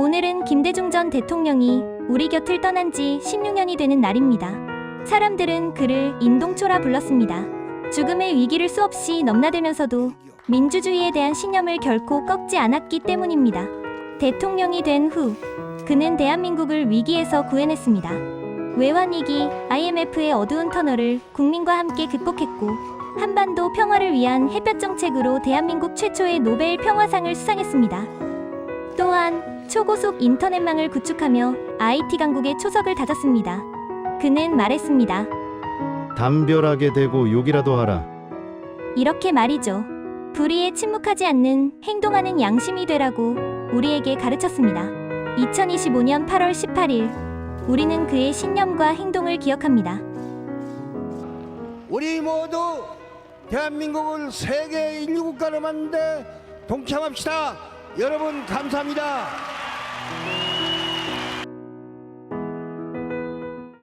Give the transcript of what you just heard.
오늘은 김대중 전 대통령이 우리 곁을 떠난 지 16년이 되는 날입니다. 사람들은 그를 인동초라 불렀습니다. 죽음의 위기를 수없이 넘나들면서도 민주주의에 대한 신념을 결코 꺾지 않았기 때문입니다. 대통령이 된 후, 그는 대한민국을 위기에서 구해냈습니다. 외환위기, IMF의 어두운 터널을 국민과 함께 극복했고, 한반도 평화를 위한 햇볕 정책으로 대한민국 최초의 노벨 평화상을 수상했습니다. 또한 초고속 인터넷망을 구축하며 IT 강국의 초석을 다졌습니다. 그는 말했습니다. 담벼락에 대고 욕이라도 하라. 이렇게 말이죠. 불의에 침묵하지 않는 행동하는 양심이 되라고 우리에게 가르쳤습니다. 2025년 8월 18일, 우리는 그의 신념과 행동을 기억합니다. 우리 모두 대한민국을 세계 인류 국가로 만드는 데 동참합시다. 여러분 감사합니다.